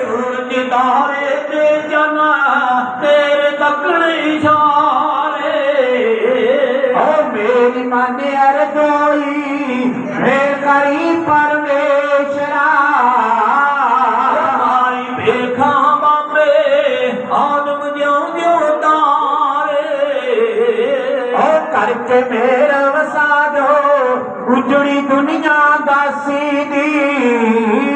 ਸੂਰਜ ਤਾਰੇ ਤੇ ਜਨ ਤੇਰੇ ਤੱਕਣੇ ਇਸ਼ਾਰੇ। ਓ ਮੇਰੀ ਮਨ ਅਰਜ਼ੋਈ ਮੇ ਕਰੀ ਪਰਮੇਸ਼ਰਾ। ਮਾਈ ਵੇਖਾਂ ਬਾਬੇ ਆਦਮ ਜਿਉਂ ਜਿਉਂ ਤਾਰੇ। ਓ ਕਰਕੇ ਮੇਰਾ ਵਸਾ ਦੋ ਉਜੜੀ ਦੁਨੀਆ ਦਾਸੀ ਦੀ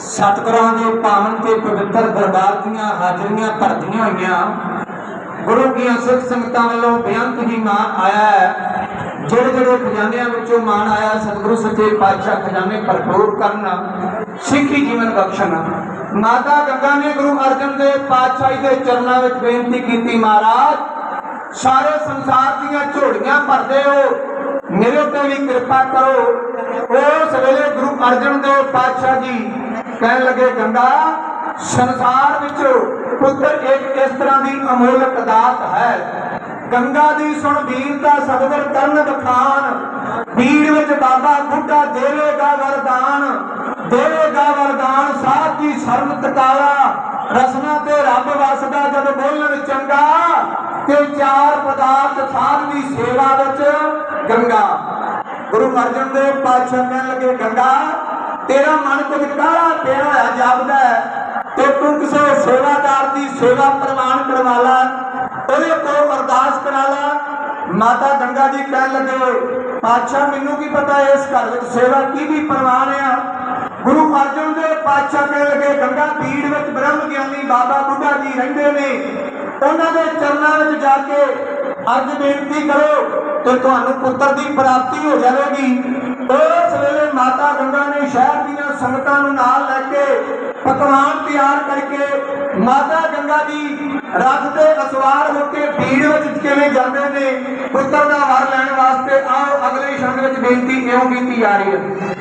ਸਤਿਗੁਰਾਂ ਦੇ ਪਾਵਨ ਤੇ ਪਵਿੱਤਰ ਦਰਬਾਰ ਦੀਆਂ ਹਾਜ਼ਰੀਆਂ ਭਰਦੀਆਂ ਹੋਈਆਂ। ਗੁਰੂ ਦੀਆਂ ਸਿੱਖ ਸੰਗਤਾਂ ਵੱਲੋਂ ਬੇਅੰਤ ਹੀ ਮਾਣ ਆਇਆ ਹੈ। ਜਿਹੜੇ ਜਿਹੜੇ ਖਜ਼ਾਨਿਆਂ ਵਿੱਚੋਂ ਮਾਣ ਆਇਆ, ਸਤਿਗੁਰੂ ਸੱਚੇ ਪਾਤਸ਼ਾਹ ਖਜ਼ਾਨੇ ਭਰਪੂਰ ਕਰਨ, ਸਿੱਖੀ ਜੀਵਨ ਬਖਸ਼ਣ। ਮਾਤਾ ਗੰਗਾ ਨੇ ਗੁਰੂ ਅਰਜਨ ਦੇਵ ਪਾਤਸ਼ਾਹੀ ਦੇ ਚਰਨਾਂ ਵਿੱਚ ਬੇਨਤੀ ਕੀਤੀ, ਮਹਾਰਾਜ, ਸਾਰੇ ਸੰਸਾਰ ਦੀਆਂ ਝੋੜੀਆਂ ਭਰਦੇ ਹੋ। ਮੇਰੇ ਤੇ ਵੀ ਕਿਰਪਾ ਕਰੋ। ਉਸ ਵੇਲੇ ਗੁਰੂ ਅਰਜਨ ਦੇਵ ਪਾਤਸ਼ਾਹ ਜੀ ਕਹਿਣ ਲੱਗੇ ਗੰਗਾ, ਸੰਸਾਰ ਵਿੱਚ ਪੁੱਤਰ ਇੱਕ ਇਸ ਤਰ੍ਹਾਂ ਦੀ ਅਮੋਲਕ ਦਾਤ ਹੈ। ਗੰਗਾ ਦੀ ਸੁਣ ਵੀਰਤਾ ਸਤਿਗੁਰ ਕਰਨ ਬਖਾਨ ਪੀੜ ਵਿੱਚ ਬਾਬਾ ਬੁੱਢਾ ਦੇਵੇਗਾ ਵਰਦਾਨ ਦੇਵੇਗਾ ਵਰਦਾਨ, ਸਾਧ ਦੀ ਸ਼ਰਨ ਟਿਕਾਇਆ ਰਸਨਾ ਤੇ ਰੱਬ ਵਸਦਾ ਜਦ ਬੋਲਣ ਚੰਗਾ, ਤੇ ਚਾਰ ਪਦਾਰਥ ਸਾਧ ਦੀ ਸੇਵਾ ਵਿੱਚ ਗੰਗਾ। ਗੁਰੂ ਅਰਜਨ ਦੇਵ ਪਾਤਸ਼ਾਹ ਕਹਿਣ ਲੱਗੇ, ਗੰਗਾ ਤੇਰਾ ਮਨ ਕੁਝ ਕਾਲਾ ਪਿਆ ਹੋਇਆ ਜਾਪਦਾ ਤੇ ਤੂੰ ਕਿਸੇ ਸੇਵਾਦਾਰ ਦੀ ਸੇਵਾ ਪ੍ਰਵਾਨ ਕਰਵਾ ਲਾ, ਉਹਦੇ ਕੋਲ ਅਰਦਾਸ ਕਰਾ ਲਾ। ਮਾਤਾ ਗੰਗਾ ਜੀ ਕਹਿਣ ਲੱਗੇ, ਪਾਤਸ਼ਾਹ, ਮੈਨੂੰ ਕੀ ਪਤਾ ਇਸ ਘਰ ਵਿੱਚ ਸੇਵਾ ਕਿਹਦੀ ਪ੍ਰਵਾਨ ਆ? ਗੁਰੂ ਅਰਜਨ ਦੇ ਪਾਤਸ਼ਾਹ ਕਹਿਣ ਲੱਗੇ, ਗੰਗਾ ਪੀੜ ਵਿੱਚ ਬ੍ਰਹਮ ਗਿਆਨੀ ਬਾਬਾ ਬੁੱਢਾ ਜੀ ਰਹਿੰਦੇ ਨੇ। ਉਹਨਾਂ ਦੇ ਚਰਨਾਂ ਵਿੱਚ ਜਾ ਕੇ ਅਰਜ ਬੇਨਤੀ ਕਰੋ ਤੇ ਤੁਹਾਨੂੰ ਪੁੱਤਰ ਦੀ ਪ੍ਰਾਪਤੀ ਹੋ ਜਾਵੇਗੀ। ਉਸ ਵੇਲੇ ਮਾਤਾ ਗੰਗਾ ਨੇ ਸ਼ਹਿਰ ਦੀਆਂ ਸੰਗਤਾਂ ਨੂੰ ਨਾਲ ਲੈ ਕੇ ਪਕਵਾਨ ਤਿਆਰ ਕਰਕੇ ਮਾਤਾ ਗੰਗਾ ਜੀ ਰੱਥ ਤੇ ਅਸਵਾਰ ਹੋ ਕੇ ਭੀੜ ਵਿੱਚ ਕਿਵੇਂ ਜਾਂਦੇ ਨੇ, ਪੁੱਤਰ ਦਾ ਵਰ ਲੈਣ ਵਾਸਤੇ ਆਓ, ਅਗਲੇ ਸ਼ਬਦ ਵਿੱਚ ਬੇਨਤੀ ਇਉਂ ਕੀਤੀ ਜਾ ਰਹੀ ਹੈ।